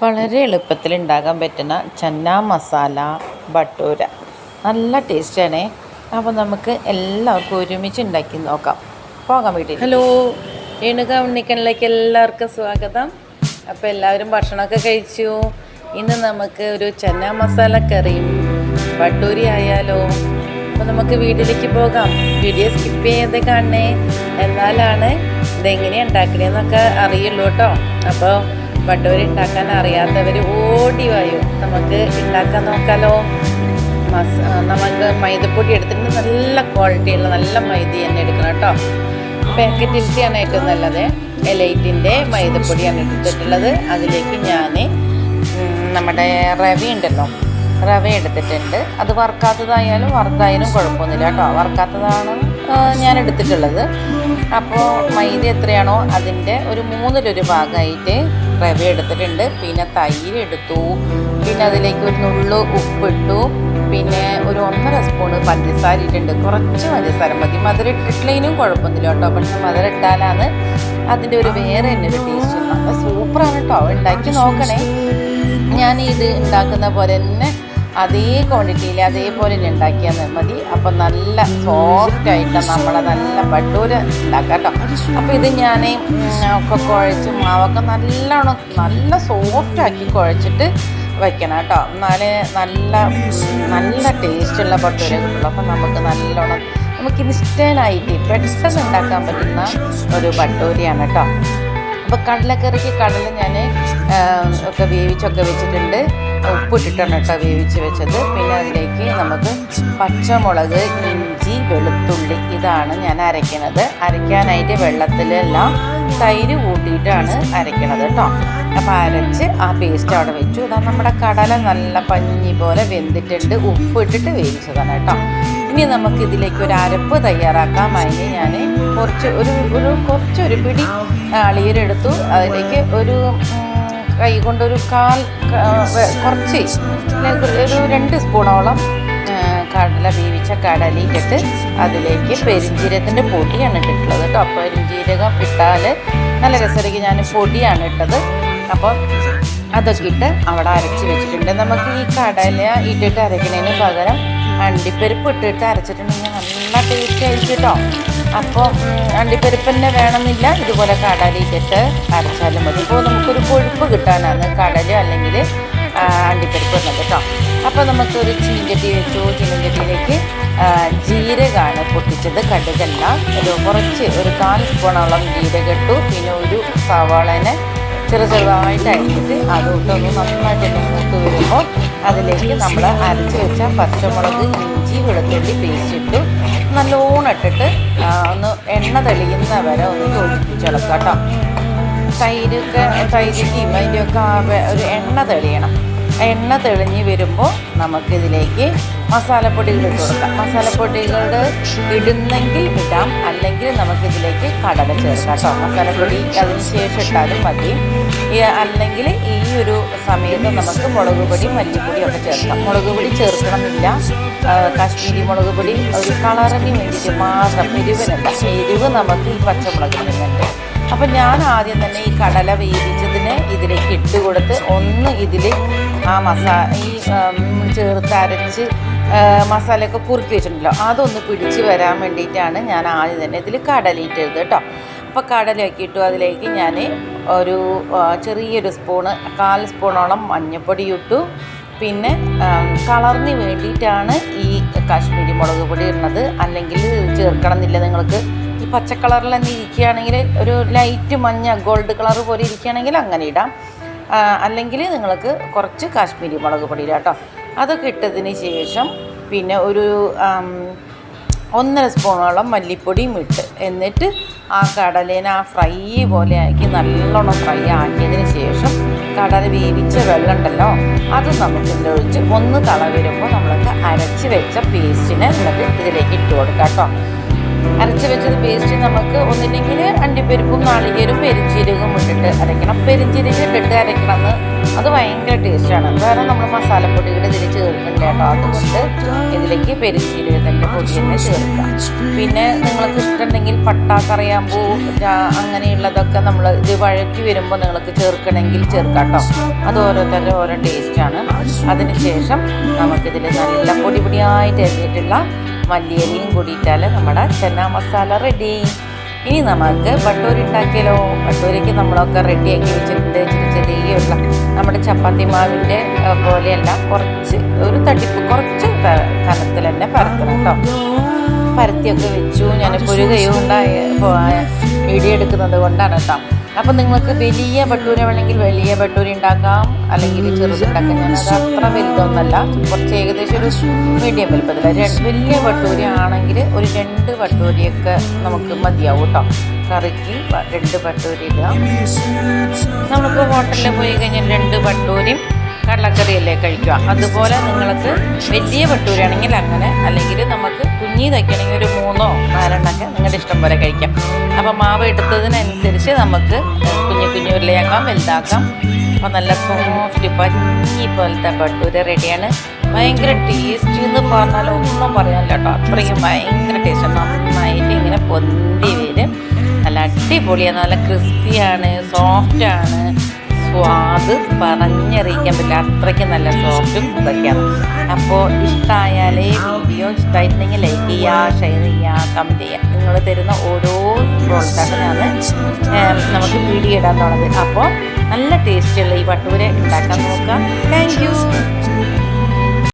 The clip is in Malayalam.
വളരെ എളുപ്പത്തിൽ ഉണ്ടാക്കാൻ പറ്റുന്ന ചന്ന മസാല ബട്ടൂര. നല്ല ടേസ്റ്റാണ് അപ്പോൾ നമുക്ക് എല്ലാവർക്കും ഒരുമിച്ച് ഉണ്ടാക്കി നോക്കാം. പോകാൻ വീട്ടിൽ ഹലോ രേണുക ഉണ്ണിക്കണിലേക്ക് എല്ലാവർക്കും സ്വാഗതം. അപ്പോൾ എല്ലാവരും ഭക്ഷണമൊക്കെ കഴിച്ചു. ഇന്ന് നമുക്ക് ഒരു ചന്ന മസാല കറിയും ബട്ടൂരി ആയാലോ. അപ്പോൾ നമുക്ക് വീട്ടിലേക്ക് പോകാം. വീഡിയോ സ്കിപ്പ് ചെയ്ത് കാണണേ. എന്നാലാണ് ഇതെങ്ങനെയാണ് ഉണ്ടാക്കണേന്നൊക്കെ അറിയുള്ളൂ കേട്ടോ. അപ്പോൾ ബട്ടൂരി ഉണ്ടാക്കാൻ അറിയാത്തവർ ഓടി വായു നമുക്ക് ഉണ്ടാക്കാൻ നോക്കാലോ മസ നമുക്ക് മൈദപ്പൊടി എടുത്തിട്ട് നല്ല ക്വാളിറ്റിയുള്ള നല്ല മൈദ തന്നെ എടുക്കണം കേട്ടോ പാക്കറ്റിലത്തെയാണ് ഏറ്റവും നല്ലത് എലൈറ്റിന്റെ മൈദപ്പൊടിയാണ് എടുത്തിട്ടുള്ളത് അതിലേക്ക് ഞാൻ നമ്മുടെ റവ ഉണ്ടല്ലോ റവ എടുത്തിട്ടുണ്ട് അത് വറുക്കാത്തതായാലും വറുത്തായാലും കുഴപ്പമൊന്നുമില്ല കേട്ടോ വറുക്കാത്തതാണ് ഞാൻ എടുത്തിട്ടുള്ളത് അപ്പോൾ മൈദ എത്രയാണോ അതിന്റെ ഒരു മൂന്നിലൊരു ഭാഗമായിട്ട് റവ എടുത്തിട്ടുണ്ട്. പിന്നെ തൈര് എടുത്തു. പിന്നെ അതിലേക്ക് ഒരു നുള്ളു ഉപ്പിട്ടു പിന്നെ ഒരു ഒന്നര സ്പൂണ് പഞ്ചസാര ഇട്ടിട്ടുണ്ട്. കുറച്ച് പഞ്ചസാര മതി. മധുരം ഇട്ടിട്ടില്ലെങ്കിലും കുഴപ്പമൊന്നുമില്ല കേട്ടോ. പക്ഷെ മധുരം ഇട്ടാലാണ് അതിന്റെ ഒരു വേറെ തന്നെ ഒരു ടേസ്റ്റ് നല്ല സൂപ്പറാണ് കേട്ടോ. ഉണ്ടാക്കി നോക്കണേ. ഞാൻ ഇത് ഉണ്ടാക്കുന്ന പോലെ തന്നെ അതേ ക്വാണ്ടിറ്റിയിൽ അതേപോലെ തന്നെ ഉണ്ടാക്കിയാൽ മതി. അപ്പം നല്ല സോഫ്റ്റ് ആയിട്ട് നമ്മളെ നല്ല ബട്ടൂര് ഉണ്ടാക്കാം കേട്ടോ അപ്പോൾ ഇത് ഞാൻ ഒക്കെ കുഴച്ച് മാവൊക്കെ നല്ലോണം നല്ല സോഫ്റ്റ് ആക്കി കുഴച്ചിട്ട് വയ്ക്കണം കേട്ടോ എന്നാലേ നല്ല നല്ല ടേസ്റ്റുള്ള ബട്ടൂര കിട്ടുള്ളൂ. അപ്പം നമുക്ക് നല്ലോണം നമുക്ക് ഇൻസ്റ്റന്റായിട്ട് പെട്ടെന്ന് ഉണ്ടാക്കാൻ പറ്റുന്ന ഒരു ബട്ടൂരിയാണ് കേട്ടോ അപ്പോൾ കടലക്കറിക്ക് കടല ഞാൻ ഒക്കെ വേവിച്ചൊക്കെ വെച്ചിട്ടുണ്ട്. ഉപ്പിട്ടിട്ടാണ് കേട്ടോ വേവിച്ച് വെച്ചത്. പിന്നെ അതിലേക്ക് നമുക്ക് പച്ചമുളക് ഇഞ്ചി വെളുത്തുള്ളി ഇതാണ് ഞാൻ അരയ്ക്കണത്. അരയ്ക്കാനായിട്ട് വെള്ളത്തിലെല്ലാം തൈര് കൂട്ടിയിട്ടാണ് അരയ്ക്കണത് കേട്ടോ. അപ്പം അരച്ച് ആ പേസ്റ്റ് അവിടെ വെച്ചു. ഇതാ നമ്മുടെ കടല നല്ല പഞ്ഞി പോലെ വെന്തിട്ടുണ്ട്. ഉപ്പിട്ടിട്ട് വേവിച്ചതാണ് കേട്ടോ. ഇനി നമുക്ക് ഇതിലേക്ക് ഒരു അരപ്പ് തയ്യാറാക്കാം. അതിന് ഞാൻ കുറച്ച് ഒരു ഒരു കുറച്ചൊരു പിടി അളിയരെടുത്തു. അതിലേക്ക് ഒരു കൈ കൊണ്ടൊരു കാൽ കുറച്ച് ഒരു രണ്ട് സ്പൂണോളം കടല വേവിച്ച കടലയിട്ടിട്ട് അതിലേക്ക് പെരിഞ്ജീരകത്തിന്റെ പൊടിയാണ് ഇട്ടിട്ടുള്ളത് കേട്ടോ. പെരിഞ്ജീരകം ഇട്ടാൽ നല്ല രസമായിരിക്കും. ഞാൻ പൊടിയാണ് ഇട്ടത്. അപ്പോൾ അതൊക്കെ ഇട്ട് അവിടെ അരച്ച് വെച്ചിട്ടുണ്ട്. നമുക്ക് ഈ കടല ഇട്ടിട്ട് അരയ്ക്കുന്നതിന് പകരം അണ്ടിപ്പരിപ്പ് ഇട്ടിട്ട് അരച്ചിട്ടുണ്ടെങ്കിൽ നല്ല ടേസ്റ്റ് ആയിരിക്കും കേട്ടോ. അപ്പോൾ അണ്ടിപ്പരിപ്പ് തന്നെ വേണമെന്നില്ല. ഇതുപോലെ കടലിട്ടിട്ട് അരച്ചാലും മതി. ഇപ്പോൾ നമുക്കൊരു കൊഴുപ്പ് കിട്ടാനാണ് കടല അല്ലെങ്കിൽ അണ്ടിപ്പരിപ്പ് വന്നത് കേട്ടോ. അപ്പോൾ നമുക്കൊരു ചീഞ്ചട്ടി വെച്ചു. ചീനച്ചട്ടിയിലേക്ക് ജീരകമാണ് പൊട്ടിച്ചത്. കടുകല്ല. ഒരു കുറച്ച് ഒരു കാൽ സ്പൂണോളം ജീരകം പിന്നെ ഒരു സവാളനെ ചെറു ചെറുതായിട്ട് അരിഞ്ഞിട്ട് അതുകൊണ്ടൊന്ന് നന്നായിട്ട് മൂത്ത് വരുമ്പോൾ അതിലേക്ക് നമ്മൾ അരച്ച് വെച്ച പച്ചമുളക് ഇഞ്ചി വെളുത്തുള്ളി പേസ്റ്റ് നല്ലോണം ഇട്ടിട്ട് ഒന്ന് എണ്ണ തെളിയുന്ന വരെ ഒന്ന് യോജിപ്പിച്ചിളക്കാം കേട്ടോ. തൈരൊക്കെ തൈരിന്റെയും അതിന്റെയൊക്കെ ഒരു എണ്ണ തെളിയണം. എണ്ണ തെളിഞ്ഞ് വരുമ്പോൾ നമുക്കിതിലേക്ക് മസാലപ്പൊടികൾ ഇട്ട് കൊടുക്കാം മസാലപ്പൊടികൾ ഇടുന്നെങ്കിൽ ഇടാം. അല്ലെങ്കിൽ നമുക്കിതിലേക്ക് കടല ചേർക്കാം കേട്ടോ. മസാലപ്പൊടി അതിന് ശേഷം ഇട്ടാലും മതി. അല്ലെങ്കിൽ ഈ ഒരു സമയത്ത് നമുക്ക് മുളക് പൊടി മല്ലിപ്പൊടി ഒക്കെ ചേർക്കാം. മുളക് പൊടി ചേർക്കണമെന്നില്ല. കാശ്മീരി മുളക് പൊടി ഒരു കളറിന് വേണ്ടിയിട്ട് മാത്രം എരിവിനല്ല. എരിവ് നമുക്ക് ഈ പച്ചമുളക് നിന്നുണ്ട് അപ്പം ഞാൻ ആദ്യം തന്നെ ഈ കടല വേവിച്ചതിന് ഇതിലേക്ക് ഇട്ട് കൊടുത്ത് ഒന്ന് ഇതിൽ ആ മസാ ഈ ചേർത്തരച്ച് മസാലയൊക്കെ കുറുക്കി വെച്ചിട്ടുണ്ടല്ലോ. അതൊന്ന് പിടിച്ച് വരാൻ വേണ്ടിയിട്ടാണ് ഞാൻ ആദ്യം തന്നെ ഇതിൽ കടലിട്ടത് കേട്ടോ. അപ്പോൾ കടലയൊക്കെ ഇട്ടു അതിലേക്ക് ഞാൻ ഒരു ചെറിയൊരു സ്പൂണ് കാൽ സ്പൂണോളം മഞ്ഞൾപ്പൊടി ഇട്ടു. പിന്നെ കളറിന് വേണ്ടിയിട്ടാണ് ഈ കാശ്മീരി മുളക് പൊടി ഇടുന്നത്. അല്ലെങ്കിൽ ചേർക്കണം എന്നില്ല നിങ്ങൾക്ക്. പച്ച കളറിൽ തന്നെ ഇരിക്കുകയാണെങ്കിൽ ഒരു ലൈറ്റ് മഞ്ഞ ഗോൾഡ് കളർ പോലെ ഇരിക്കുകയാണെങ്കിൽ അങ്ങനെ ഇടാം. അല്ലെങ്കിൽ നിങ്ങൾക്ക് കുറച്ച് കാശ്മീരി മുളക് പൊടി ഇടാം കേട്ടോ അതൊക്കെ ഇട്ടതിന് ശേഷം പിന്നെ ഒരു ഒന്നര സ്പൂണോളം മല്ലിപ്പൊടിയും ഇട്ട് എന്നിട്ട് ആ കടലേനെ ആ ഫ്രൈ പോലെ ആക്കി നല്ലോണം ഫ്രൈ ആക്കിയതിന് ശേഷം കടല വേവിച്ച വെള്ളം ഉണ്ടല്ലോ അത് നമുക്ക് ഇതിലൊഴിച്ച് ഒന്ന് തള വരുമ്പോൾ നമ്മൾക്ക് അരച്ച് വെച്ച പേസ്റ്റിനെ നമുക്ക് ഇതിലേക്ക് ഇട്ട് കൊടുക്കാം കേട്ടോ അരച്ച് വെച്ചത് പേസ്റ്റ് നമുക്ക് ഒന്നില്ലെങ്കിൽ അണ്ടിപ്പരിപ്പും നാളികേരും പെരിഞ്ചീരകവും ഇട്ടിട്ട് അരയ്ക്കണം. പെരിഞ്ചീരകം ഇട്ടിട്ട് അരയ്ക്കണമെന്ന് അത് ഭയങ്കര ടേസ്റ്റാണ് വേറെ നമ്മൾ മസാലപ്പൊടികൾ ഇതിൽ ചേർക്കണ്ട കേട്ടോ. അതുകൊണ്ട് ഇതിലേക്ക് പെരിഞ്ചീരകത്തിന്റെ പൊടി തന്നെ ചേർക്കാം പിന്നെ നിങ്ങൾക്ക് ഇഷ്ടമുണ്ടെങ്കിൽ പട്ട കറിയാമ്പൂ അങ്ങനെയുള്ളതൊക്കെ നമ്മൾ ഇത് വഴക്കി വരുമ്പോൾ നിങ്ങൾക്ക് ചേർക്കണമെങ്കിൽ ചേർക്കാം കേട്ടോ. അത് ഓരോരുത്തരുടെ ഓരോ ടേസ്റ്റാണ് അതിനുശേഷം നമുക്കിതിൽ നല്ല പൊടി പൊടിയായിട്ട് എറിഞ്ഞിട്ടുള്ള മല്ലിയലിയും കൂടിയിട്ടാൽ നമ്മുടെ ചെന്ന മസാല റെഡി ഇനി നമുക്ക് ബട്ടൂരി ഉണ്ടാക്കിയാലോ? ബട്ടൂരിക്ക് നമ്മളൊക്കെ റെഡിയാക്കി വെച്ചിട്ടുണ്ട് ചെറിയ ചെറിയുള്ള നമ്മുടെ ചപ്പാത്തി മാവിന്റെ പോലെയല്ല കുറച്ച് ഒരു തട്ടിപ്പ് കുറച്ച് കനത്തിൽ തന്നെ പരത്തണം കേട്ടോ പരത്തിയൊക്കെ വെച്ചു. ഞാനിപ്പോൾ ഒരു കൈ കൊണ്ടായ വീഡിയോ എടുക്കുന്നത് കൊണ്ടാണ് കേട്ടോ അപ്പം നിങ്ങൾക്ക് വലിയ ബട്ടൂര വേണമെങ്കിൽ വലിയ ബട്ടൂരി ഉണ്ടാക്കാം. അല്ലെങ്കിൽ ചെറുതുണ്ടാക്കാം ഞാനത് അത്ര വലുതൊന്നല്ല. കുറച്ച് ഏകദേശം ഒരു മീഡിയം വലുപ്പത്തില്ല വലിയ ബട്ടൂരി ആണെങ്കിൽ ഒരു രണ്ട് ബട്ടൂരിയൊക്കെ നമുക്ക് മതിയാവും കേട്ടോ. കറിക്ക് രണ്ട് ബട്ടൂരി ഇടാം. നമ്മളിപ്പോൾ ഹോട്ടലിൽ പോയി കഴിഞ്ഞാൽ രണ്ട് ബട്ടൂരിയും കടലക്കറിയല്ലേ കഴിക്കുക. അതുപോലെ നിങ്ങൾക്ക് വലിയ ഭട്ടൂരയാണെങ്കിൽ അങ്ങനെ. അല്ലെങ്കിൽ നമുക്ക് കുഞ്ഞി തയ്ക്കണമെങ്കിൽ ഒരു മൂന്നോ നാലെണ്ണൊക്കെ നിങ്ങളുടെ ഇഷ്ടം പോലെ കഴിക്കാം. അപ്പോൾ മാവ് എടുത്തതിനനുസരിച്ച് നമുക്ക് കുഞ്ഞു കുഞ്ഞു ഉരുളയാക്കാം വലുതാക്കാം. അപ്പോൾ നല്ല സോഫ്റ്റ് പഞ്ഞി പോലത്തെ ബട്ടൂര റെഡിയാണ്. ഭയങ്കര ടേസ്റ്റ് എന്ന് പറഞ്ഞാൽ ഒന്നും പറയാനില്ല കേട്ടോ. അത്രയും ഭയങ്കര ടേസ്റ്റ് നന്നായിട്ട് ഇങ്ങനെ പൊന്തി വരും. നല്ല അടിപൊളിയാണ്. നല്ല ക്രിസ്പിയാണ് സോഫ്റ്റാണ് സ്വാദ് പറഞ്ഞറിയിക്കാൻ പറ്റില്ല. അത്രയ്ക്ക് നല്ല സോഫ്റ്റും ഇതൊക്കെയാണ്. അപ്പോൾ ഇഷ്ടമായാലേ വീഡിയോ ഇഷ്ടമായിട്ടുണ്ടെങ്കിൽ ലൈക്ക് ചെയ്യുക ഷെയർ ചെയ്യുക കമന്റ് ചെയ്യുക നിങ്ങൾ തരുന്ന ഓരോ ഏം, നമുക്ക് വീഡിയോ ഇടാൻ തുടങ്ങുന്നത്. അപ്പോൾ നല്ല ടേസ്റ്റുള്ള ഈ വട്ടൂര ഉണ്ടാക്കാൻ നോക്കുക. താങ്ക്